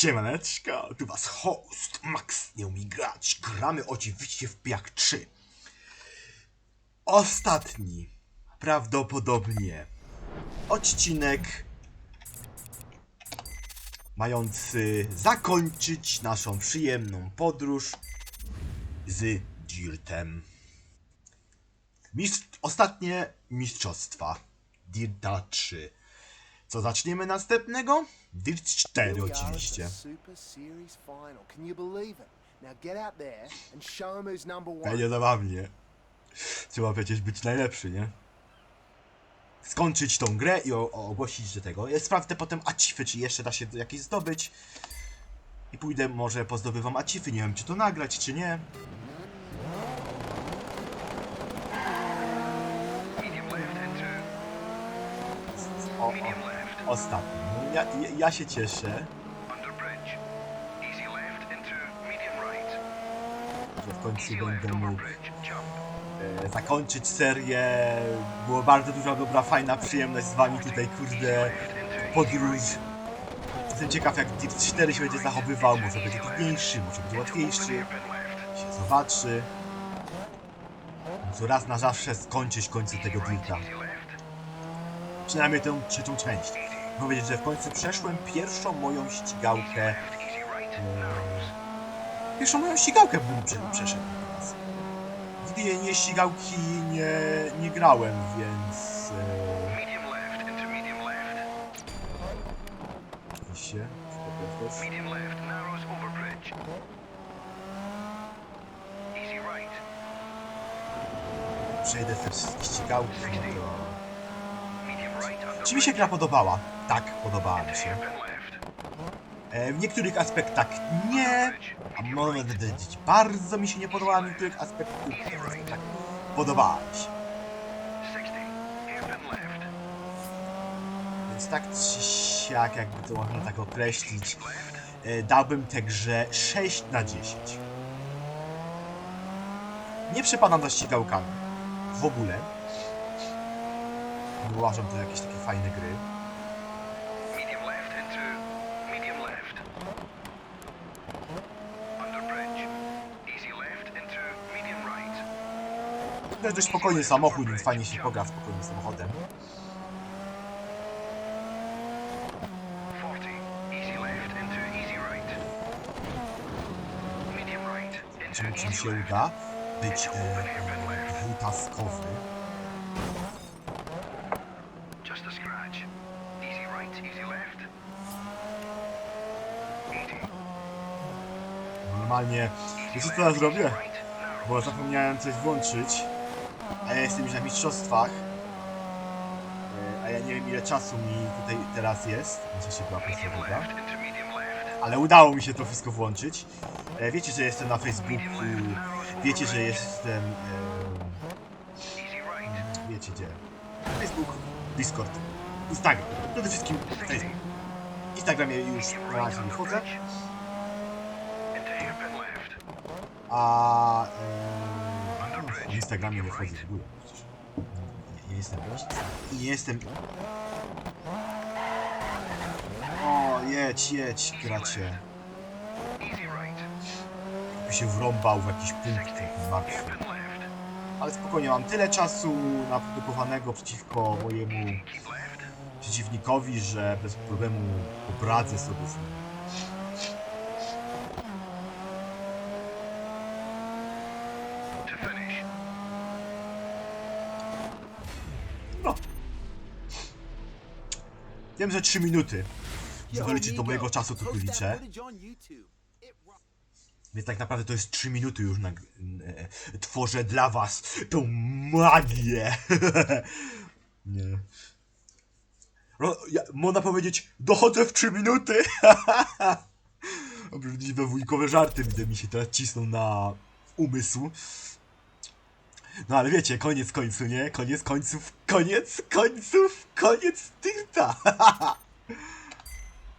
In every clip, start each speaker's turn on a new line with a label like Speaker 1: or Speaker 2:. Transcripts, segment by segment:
Speaker 1: Siemaneczko, tu was host, Max nie umie grać. Gramy oczywiście w Piak 3. Ostatni, prawdopodobnie, odcinek mający zakończyć naszą przyjemną podróż z Dirtem. Mistrz... Ostatnie mistrzostwa. Dirta 3. Co zaczniemy następnego? Dirt 4
Speaker 2: Here we are at the
Speaker 1: oczywiście. Będzie zabawnie. Trzeba przecież być najlepszy, nie? Skończyć tą grę i o, o, ogłosić, że tego. Ja sprawdzę potem acify, czy jeszcze da się jakieś zdobyć. I pójdę, może pozdobywam acify. Nie wiem, czy to nagrać, czy nie.
Speaker 3: Medium left into
Speaker 1: O, o, ostatni. No, Ja, ja, ja się cieszę, że w końcu będę mógł e, zakończyć serię. Było bardzo duża, dobra, fajna przyjemność z wami tutaj, kurde, podróż. Jestem ciekaw, jak Dirt 4 się będzie zachowywał. Może będzie trudniejszy, może będzie łatwiejszy. Się zobaczy. Co raz na zawsze skończyć końcu tego Dirta. Przynajmniej tę trzecią część. Powiedzieć, że w końcu przeszłem pierwszą moją ścigałkę.
Speaker 3: Narrows.
Speaker 1: Pierwszą moją ścigałkę bym prze, przeszedł. Nigdy nie ścigałki nie, nie grałem, więc... E,
Speaker 3: right.
Speaker 1: Przejdę te wszystkie ścigałki. No to... Czy mi się gra podobała? Tak, podobała mi się. E, w niektórych aspektach nie, a może powiedzieć, bardzo mi się nie podobała w niektórych aspektach. aspektach Podobała mi się.
Speaker 3: 60. Hairpin left.
Speaker 1: Więc tak czy siak, jakby to można tak określić, e, dałbym tę grze 6 na 10. Nie przepadam za ścigałkami. W ogóle. Uważam to jakieś takie fajne gry. To jest dość spokojny samochód, więc fajnie się pogra spokojnym samochodem.
Speaker 3: 40. Easy left into easy right. Medium right into
Speaker 1: Czy, mi się uda być e, dwutaskowy.
Speaker 3: Just a scratch. Easy right, easy left. 80.
Speaker 1: Normalnie, co ja zrobię? Bo zapomniałem coś włączyć, a ja jestem już na mistrzostwach, E, a ja nie wiem ile czasu mi tutaj teraz jest, muszę się była ale udało mi się to wszystko włączyć. E, Wiecie, że jestem na Facebooku, wiecie, że jestem, e, wiecie gdzie, Facebook, Discord, Instagram, przede wszystkim Facebook. Instagramie już na razie nie chodzę,
Speaker 3: Into hairpin left.
Speaker 1: a w Instagramie nie chodzę w. Nie, nie jestem nie jestem. O, jedź, jedź, gracie. By się wrąbał w jakiś punkt taki martwy. Ale spokojnie, mam tyle czasu naprodukowanego przeciwko mojemu przeciwnikowi, że bez problemu poradzę sobie z nim.
Speaker 3: To finish.
Speaker 1: No. Wiem, że 3 minuty. Muszę doliczyć do mojego czasu, tu liczę. Więc tak naprawdę to jest 3 minuty już na... e, Tworzę dla was tą magię. Nie. Ro, ja, można powiedzieć, dochodzę w 3 minuty. Obrzydliwe wujkowe żarty widzę mi się teraz cisną na umysł. No ale wiecie, koniec końcu, nie? Koniec końców, koniec końców, koniec Dirta!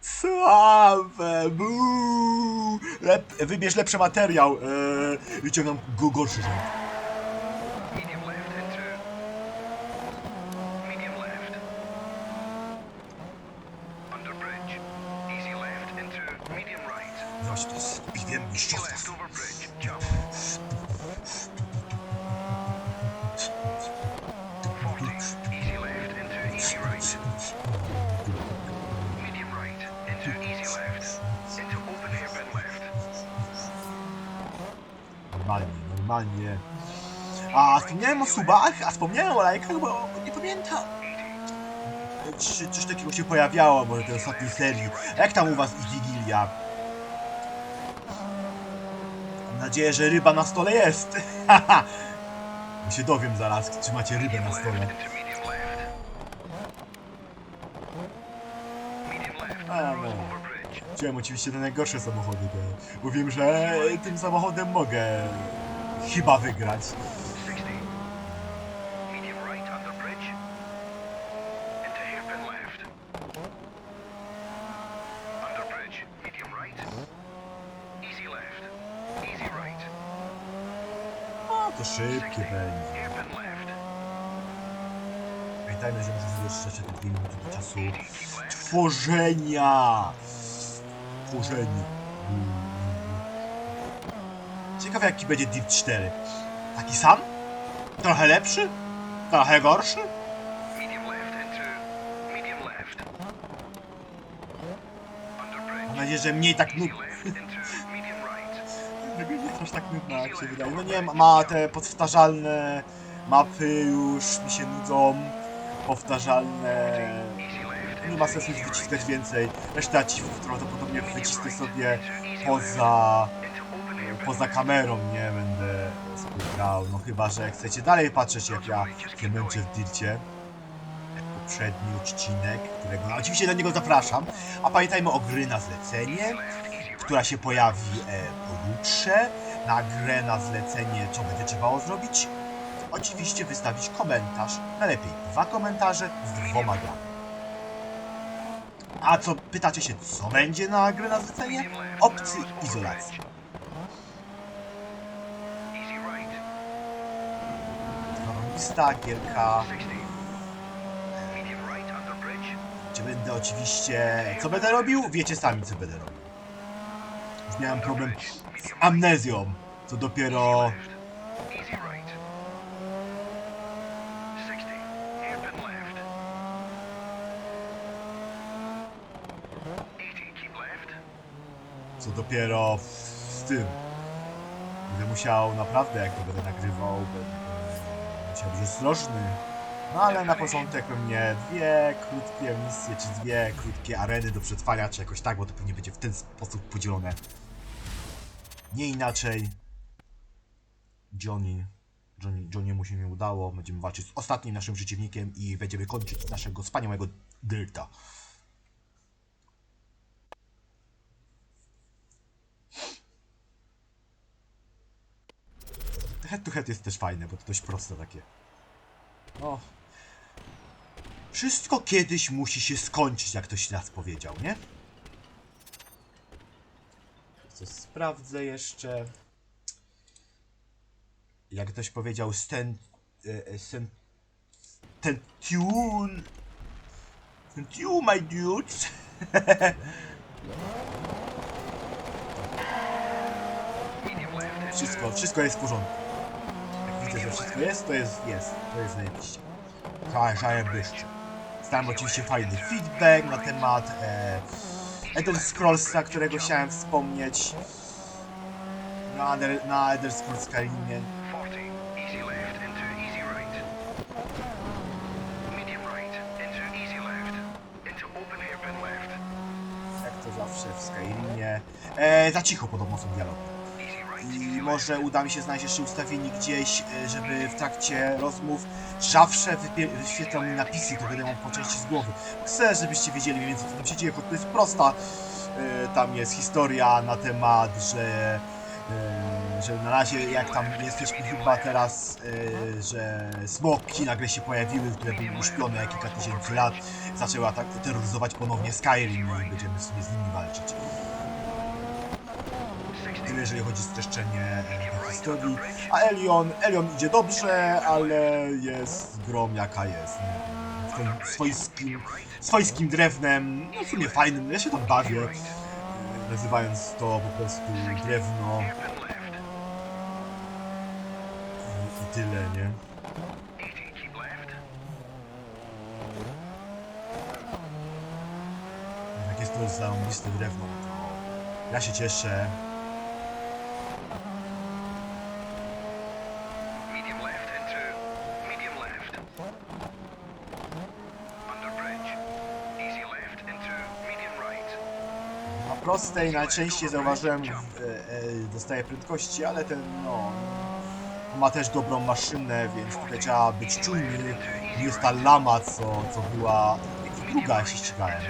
Speaker 1: Słabe, buu! Lep, wybierz lepszy materiał, yy, wyciągam go gorszy rząd.
Speaker 3: Medium left into medium left.
Speaker 1: Normalnie. A wspomniałem o subach, a wspomniałem o lajkach, bo nie pamiętam. Czy coś takiego się pojawiało może tej ostatniej serii. A jak tam u was Wigilia? Mam nadzieję, że ryba na stole jest. Ja się dowiem zaraz, czy macie rybę na stole. A, no. Wziąłem oczywiście te najgorsze samochody, bo wiem, że tym samochodem mogę chyba wygrać.
Speaker 3: 60. Medium right under bridge. Into hairpin left. Under bridge. Medium right. Easy left. Easy right.
Speaker 1: O, to szybkie będzie. Pamiętajmy, że muszę jeszcze jeszcze te 2 minuty do czasu
Speaker 3: 80 keep left.
Speaker 1: tworzenia. Tworzenie. Ciekawe jaki będzie Dirt 4. Taki sam? Trochę lepszy? Trochę gorszy? Mam nadzieję, że mniej tak
Speaker 3: Easy
Speaker 1: nud...
Speaker 3: left into medium right.
Speaker 1: Żeby nie aż tak nudno jak się wydaje. No nie, ma te powtarzalne mapy już mi się nudzą. Powtarzalne... Nie ma sensu wyciskać więcej. Resztę achievów prawdopodobnie wycisnę sobie poza... poza kamerą nie będę skupiał. No chyba, że chcecie dalej patrzeć jak ja się męczę w dircie. Poprzedni odcinek, którego no, oczywiście do niego zapraszam. A pamiętajmy o gry na zlecenie, która się pojawi e, pojutrze. Na grę na zlecenie, co będzie trzeba zrobić? Oczywiście wystawić komentarz. Najlepiej dwa komentarze z dwoma grami. A co, pytacie się, co będzie na grę na zlecenie? Opcji izolacji. Lista, gierka,
Speaker 3: 60. Medium right under bridge.
Speaker 1: gdzie będę oczywiście... Co będę robił? Wiecie sami, co będę robił. Już miałem problem z amnezją, co dopiero...
Speaker 3: Left. Easy right. 60. Hairpin left. 80. Keep left.
Speaker 1: co dopiero z tym. Będę musiał naprawdę, jak to będę nagrywał, będę musiał być ostrożny. No ale na początek pewnie dwie krótkie misje, czy dwie krótkie areny do przetrwania, czy jakoś tak, bo to pewnie będzie w ten sposób podzielone. Nie inaczej. Johnny. Johnny Johnny'emu się nie udało. Będziemy walczyć z ostatnim naszym przeciwnikiem i będziemy kończyć naszego wspaniałego Dirta. Head to head jest też fajne, bo to dość proste takie. O. Wszystko kiedyś musi się skończyć, jak ktoś raz powiedział, nie? Co sprawdzę jeszcze. Jak ktoś powiedział, ten. E, ten. Tune. Ten tune, my dudes. Wszystko, wszystko jest w porządku. Widzę, że wszystko jest, to jest, jest. To jest zajebiście. Szałem byście. Dostałem oczywiście fajny feedback na temat e, Elder Scrollsa, którego chciałem wspomnieć. Na, na Elder Scrolls Skyrimie.
Speaker 3: 40. Easy left into easy right. Medium right into easy left. Into open hairpin left.
Speaker 1: Jak to zawsze w Skyrimie. E, za cicho podobno są dialogi. Może uda mi się znaleźć jeszcze ustawienie gdzieś, e, żeby w trakcie rozmów zawsze wyświetlał mi napisy, to będę po części z głowy. Chcę, żebyście wiedzieli mniej więcej co tam się dzieje, choć to jest prosta. E, Tam jest historia na temat, że, e, że na razie jak tam jesteśmy chyba teraz, że smoki nagle się pojawiły, które były uśpione jak kilka tysięcy lat, zaczęła tak terroryzować ponownie Skyrim i będziemy z nimi walczyć. Tyle jeżeli chodzi o streszczenie e, historii. A Elion, Elion idzie dobrze, ale jest grom jaka jest. tym swojskim, swojskim drewnem, no w sumie fajnym, ja się tam bawię. E, nazywając to po prostu drewno i, tyle, nie?
Speaker 3: 80, keep left.
Speaker 1: Jak jest to zarąbiste drewno, to ja się cieszę. Prostej najczęściej zauważyłem, e, e, dostaje prędkości, ale ten, no, ma też dobrą maszynę, więc tutaj trzeba być czujny. Jest ta lama, co, co była, druga, się ścigałem.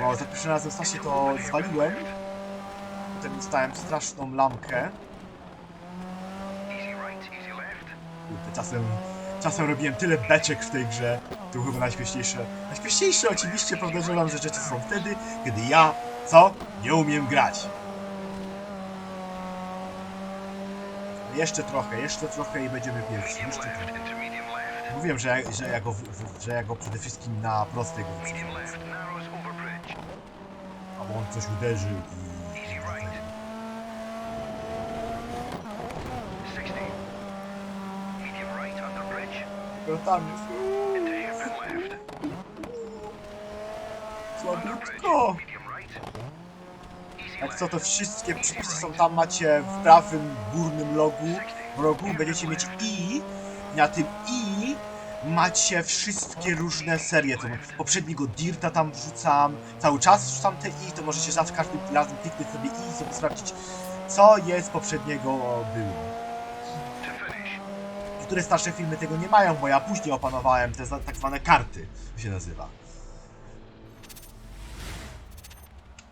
Speaker 1: Bo za pierwszym razem strasznie to zwaliłem. Potem dostałem straszną lamkę. Czasem, czasem robiłem tyle beczek w tej grze. To chyba najśmieszniejsze. Najśmieszniejsze oczywiście, podejrzewam, że rzeczy są wtedy, kiedy ja, co? Nie umiem grać. Jeszcze trochę, jeszcze trochę i będziemy pierwsi. Jeszcze trochę. Mówiłem, że, że, ja go, że ja go przede wszystkim na prostej go. Albo on coś uderzy i...
Speaker 3: Easy right. 60. Medium right under bridge.
Speaker 1: No tam jest. Słabutko. Jak co, to wszystkie przypisy są tam, macie w prawym górnym logu, rogu będziecie mieć i, na tym i macie wszystkie różne serie, to poprzedniego Dirta tam wrzucam, cały czas wrzucam te i, to możecie za każdym razem kliknąć sobie i i sobie sprawdzić, co jest poprzedniego było. Niektóre starsze filmy tego nie mają, bo ja później opanowałem te tak zwane karty, to się nazywa.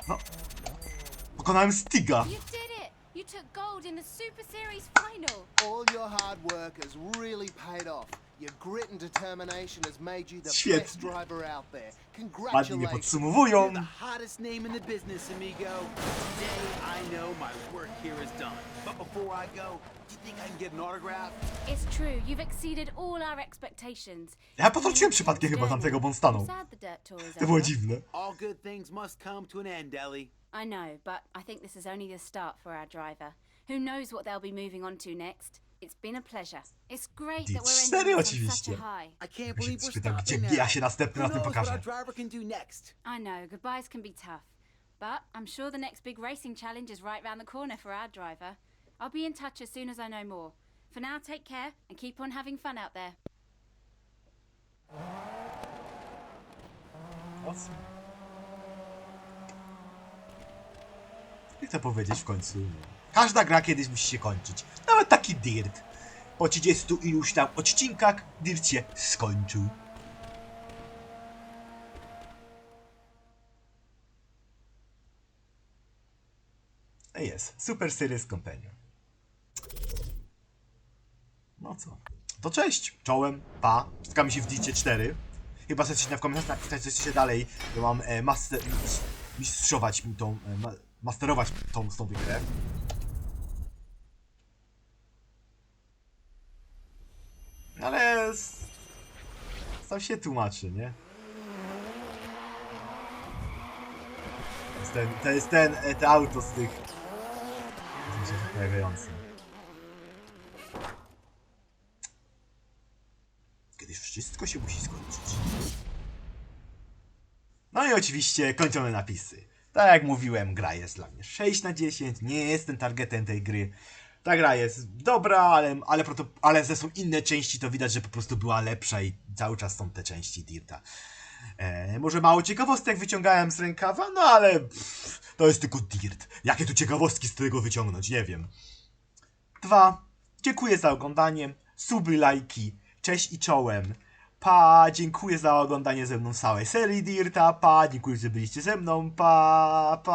Speaker 1: No. Pokonałem Stiga.
Speaker 4: You did it! You took gold in the Super Series final.
Speaker 2: All your hard work has really paid off. Your grit and determination has made you the
Speaker 1: Świetnie.
Speaker 2: best driver out there.
Speaker 1: Ładnie mnie
Speaker 2: Congratulations.
Speaker 1: podsumowują.
Speaker 5: You're the hottest name in the business, amigo. Today, I know my work here is done. But before I go, do you think I can get an autograph?
Speaker 4: It's true, you've exceeded all our expectations.
Speaker 1: Ja potrąciłem przypadkiem chyba tamtego, bo on stanął.
Speaker 4: I'm sad the dirt tour is
Speaker 1: To było
Speaker 4: over.
Speaker 1: dziwne.
Speaker 5: All good things must come to an end, Ellie.
Speaker 4: I know, but I think this is only the start for our driver. Who knows what they'll be moving on to next? It's been a pleasure. It's great that we're
Speaker 1: Cztery
Speaker 4: ending this on such
Speaker 1: oczywiście.
Speaker 4: a high.
Speaker 5: I can't believe we're
Speaker 1: spytam, gdzie
Speaker 5: stopping
Speaker 1: ja
Speaker 5: now.
Speaker 1: się następnym
Speaker 5: Who
Speaker 1: razem
Speaker 5: knows what
Speaker 1: pokażę.
Speaker 5: our driver can do next?
Speaker 4: I know, goodbyes can be tough. But I'm sure the next big racing challenge is right round the corner for our driver. I'll be in touch as soon as I know more. For now, take care and keep on having fun out there.
Speaker 1: I chcę powiedzieć w końcu. Każda gra kiedyś musi się kończyć. Nawet taki Dirt. Po 30 iluś tam odcinkach Dirt się skończył. Jest. Super Series Companion. No co? To cześć. Czołem. Pa. Spotkamy się w Dircie 4. Chyba chcecie w komentarzach napisać, co chcecie dalej. Bo mam e, master, mis- mistrzować mi tą, e, ma, masterować tą, tą grę. Ale s- sam się tłumaczy, nie? To jest ten, to jest ten, e, te auto z tych... tych się pojawiające. Kiedyś wszystko się musi skończyć. No i oczywiście kończone napisy. Tak jak mówiłem, gra jest dla mnie 6 na 10, nie jestem targetem tej gry. Ta gra jest dobra, ale, ale, proto, ale ze są inne części, to widać, że po prostu była lepsza i cały czas są te części Dirta. E, może mało ciekawostek wyciągałem z rękawa, no ale pff, to jest tylko Dirt. Jakie tu ciekawostki z tego wyciągnąć, nie wiem. Dwa. Dziękuję za oglądanie. Suby, lajki. Cześć i czołem. Pa, dziękuję za oglądanie ze mną całej serii Dirta. Pa, dziękuję, że byliście ze mną. Pa, pa.